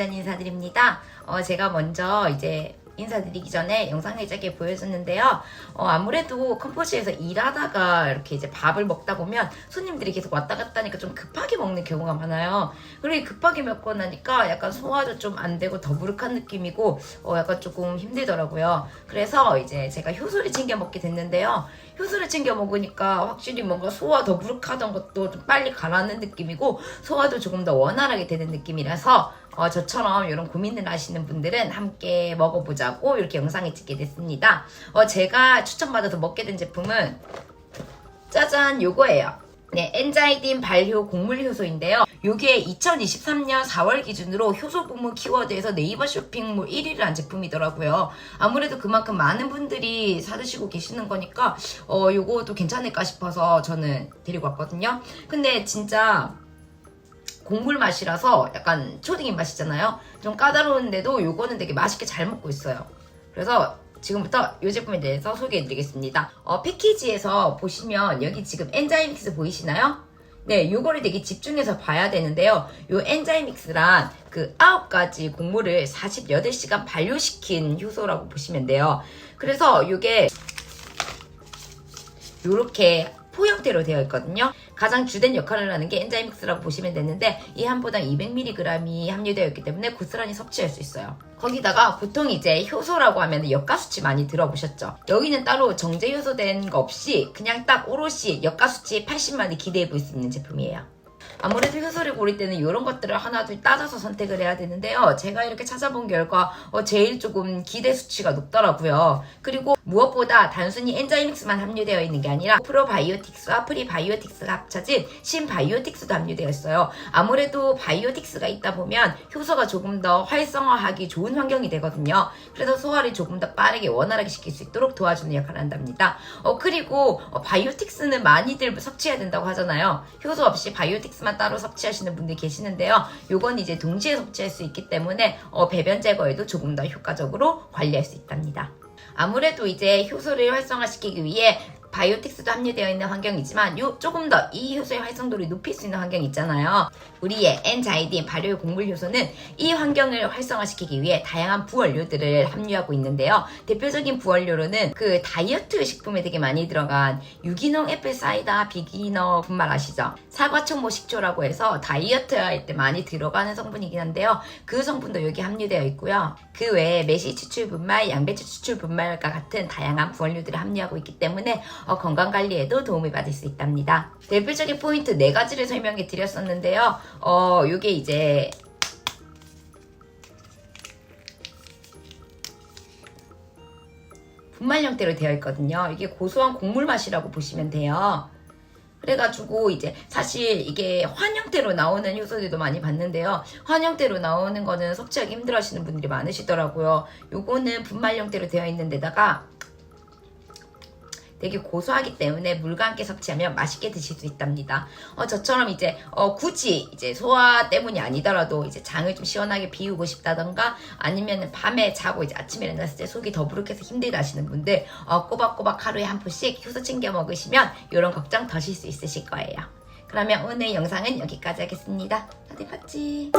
완전 인사드립니다. 어, 제가 먼저 이제 인사드리기 전에 영상을 짧게 보여줬는데요. 어, 아무래도 컴포즈에서 일하다가 이렇게 이제 밥을 먹다 보면 손님들이 계속 왔다 갔다 하니까 좀 급하게 먹는 경우가 많아요. 그리고 급하게 먹고 나니까 약간 소화도 좀 안 되고 더부룩한 느낌이고 어, 약간 조금 힘들더라고요. 그래서 이제 제가 효소를 챙겨 먹게 됐는데요. 효소를 챙겨 먹으니까 확실히 뭔가 소화 더부룩하던 것도 좀 빨리 가라앉는 느낌이고 소화도 조금 더 원활하게 되는 느낌이라서 어, 저처럼 이런 고민을 하시는 분들은 함께 먹어보자 고 이렇게 영상을 찍게 됐습니다. 어, 제가 추천받아서 먹게 된 제품은 짜잔 요거예요. 네, 엔자이딘 발효 곡물 효소인데요. 요게 2023년 4월 기준으로 효소 부문 키워드에서 네이버 쇼핑몰 1위를 한 제품이더라고요. 아무래도 그만큼 많은 분들이 사드시고 계시는 거니까 어 요거도 괜찮을까 싶어서 저는 데리고 왔거든요. 근데 진짜 곡물 맛이라서 약간 초딩인 맛이잖아요. 좀 까다로운데도 요거는 되게 맛있게 잘 먹고 있어요. 그래서 지금부터 이 제품에 대해서 소개해드리겠습니다. 어, 패키지에서 보시면 여기 지금 엔자이믹스 보이시나요? 네, 요거를 되게 집중해서 봐야 되는데요. 요 엔자이믹스란 그 9가지 곡물을 48시간 발효시킨 효소라고 보시면 돼요. 그래서 요게 요렇게 포 형태로 되어 있거든요. 가장 주된 역할을 하는 게 엔자이믹스라고 보시면 되는데 이 한 포당 200mg이 함유되어 있기 때문에 고스란히 섭취할 수 있어요. 거기다가 보통 이제 효소라고 하면 역가수치 많이 들어보셨죠? 여기는 따로 정제 효소된 거 없이 그냥 딱 오롯이 역가수치 80만이 기대해 볼 수 있는 제품이에요. 아무래도 효소를 고를 때는 이런 것들을 하나둘 따져서 선택을 해야 되는데요. 제가 이렇게 찾아본 결과 어, 제일 조금 기대 수치가 높더라고요. 그리고 무엇보다 단순히 엔자이믹스만 함유되어 있는 게 아니라 프로바이오틱스와 프리바이오틱스가 합쳐진 신바이오틱스도 함유되어 있어요. 아무래도 바이오틱스가 있다 보면 효소가 조금 더 활성화하기 좋은 환경이 되거든요. 그래서 소화를 조금 더 빠르게 원활하게 시킬 수 있도록 도와주는 역할을 한답니다. 어, 그리고 어, 바이오틱스는 많이들 섭취해야 된다고 하잖아요. 효소 없이 바이오틱스만 따로 섭취하시는 분들이 계시는데요. 요건 이제 동시에 섭취할 수 있기 때문에 어, 배변 제거에도 조금 더 효과적으로 관리할 수 있답니다. 아무래도 이제 효소를 활성화시키기 위해 바이오틱스도 함유되어 있는 환경이지만 요 조금 더 이 효소의 활성도를 높일 수 있는 환경이 있잖아요. 우리의 엔자이딘 발효 곡물 효소는 이 환경을 활성화시키기 위해 다양한 부원료들을 함유하고 있는데요. 대표적인 부원료로는 그 다이어트 식품에 되게 많이 들어간 유기농 애플 사이다 비기너 분말 아시죠? 사과초모 식초라고 해서 다이어트 할 때 많이 들어가는 성분이긴 한데요. 그 성분도 여기 함유되어 있고요. 그 외에 매실 추출 분말, 양배추 추출 분말과 같은 다양한 부원료들을 함유하고 있기 때문에 어, 건강 관리에도 도움을 받을 수 있답니다. 대표적인 포인트 네 가지를 설명해 드렸었는데요. 어, 요게 이제 분말 형태로 되어 있거든요. 이게 고소한 곡물 맛이라고 보시면 돼요. 그래가지고 이제 사실 이게 환 형태로 나오는 효소들도 많이 봤는데요. 환 형태로 나오는 거는 섭취하기 힘들어 하시는 분들이 많으시더라고요. 요거는 분말 형태로 되어 있는 데다가 되게 고소하기 때문에 물과 함께 섭취하면 맛있게 드실 수 있답니다. 어, 저처럼 이제 어, 굳이 이제 소화 때문이 아니더라도 이제 장을 좀 시원하게 비우고 싶다던가 아니면 밤에 자고 이제 아침에 일어났을 때 속이 더부룩해서 힘들다 하시는 분들 어, 꼬박꼬박 하루에 한 포씩 효소 챙겨 먹으시면 이런 걱정 더실 수 있으실 거예요. 그러면 오늘 영상은 여기까지 하겠습니다. 다들 봤지?